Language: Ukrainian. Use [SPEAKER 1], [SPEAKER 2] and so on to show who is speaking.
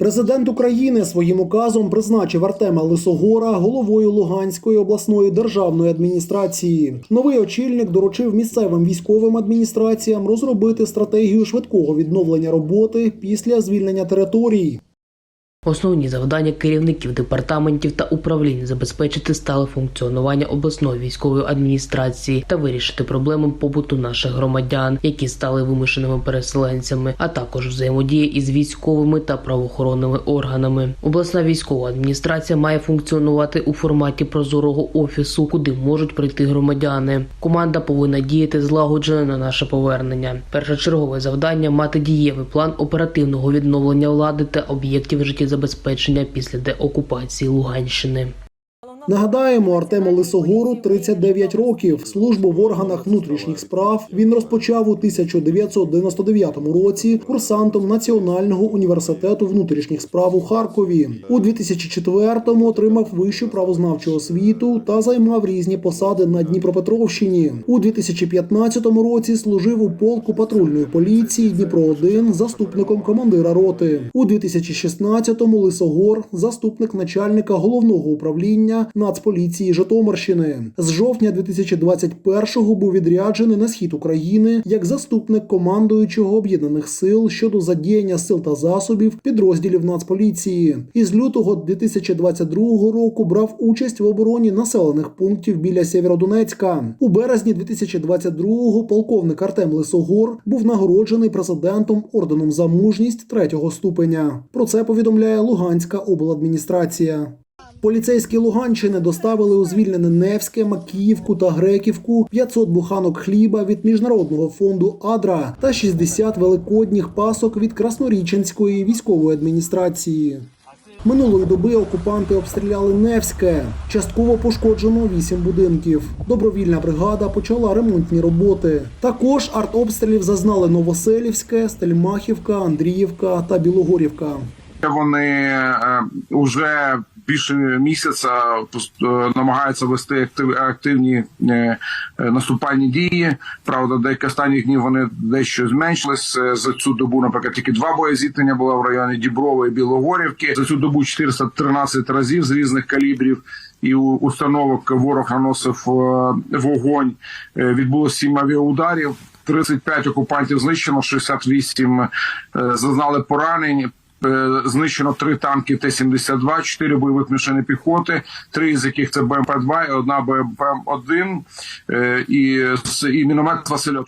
[SPEAKER 1] Президент України своїм указом призначив Артема Лисогора головою Луганської обласної державної адміністрації. Новий очільник доручив місцевим військовим адміністраціям розробити стратегію швидкого відновлення роботи після звільнення територій.
[SPEAKER 2] Основні завдання керівників департаментів та управлінь забезпечити стале функціонування обласної військової адміністрації та вирішити проблеми побуту наших громадян, які стали вимушеними переселенцями, а також взаємодія із військовими та правоохоронними органами. Обласна військова адміністрація має функціонувати у форматі прозорого офісу, куди можуть прийти громадяни. Команда повинна діяти злагоджено на наше повернення. Першочергове завдання мати дієвий план оперативного відновлення влади та об'єктів життєзабезпечення після деокупації Луганщини.
[SPEAKER 1] Нагадаємо, Артему Лисогору 39 років. Службу в органах внутрішніх справ він розпочав у 1999 році курсантом Національного університету внутрішніх справ у Харкові. У 2004-му отримав вищу правознавчу освіту та займав різні посади на Дніпропетровщині. У 2015 році служив у полку патрульної поліції Дніпро 1 заступником командира роти. У 2016-му Лисогор заступник начальника головного управління Нацполіції Житомирщини. З жовтня 2021-го був відряджений на схід України як заступник командуючого об'єднаних сил щодо задіяння сил та засобів підрозділів Нацполіції. Із лютого 2022 року брав участь в обороні населених пунктів біля Сєвєродонецька. У березні 2022-го полковник Артем Лисогор був нагороджений президентом орденом за мужність третього ступеня. Про це повідомляє Луганська обладміністрація. Поліцейські Луганщини доставили у звільнене Невське, Макіївку та Греківку 500 буханок хліба від міжнародного фонду Адра та 60 великодніх пасок від Красноріченської військової адміністрації. Минулої доби окупанти обстріляли Невське. Частково пошкоджено 8 будинків. Добровільна бригада почала ремонтні роботи. Також артобстрілів зазнали Новоселівське, Стельмахівка, Андріївка та Білогорівка.
[SPEAKER 3] Вони вже більше місяця е, намагаються вести активні е, е, наступальні дії. Правда, деякі останніх днів вони дещо зменшились. Е, За цю добу, наприклад, тільки два боєзіткнення було в районі Діброви і Білогорівки. За цю добу 413 разів з різних калібрів. І у установок ворог наносив е, вогонь. Е, Відбулося сім авіаударів. 35 окупантів знищено, 68 е, зазнали поранень. Е, Знищено три танки Т-72, чотири бойових машини піхоти, три з яких це БМП-2 і одна БМП-1 е, і, і міномет Васильов.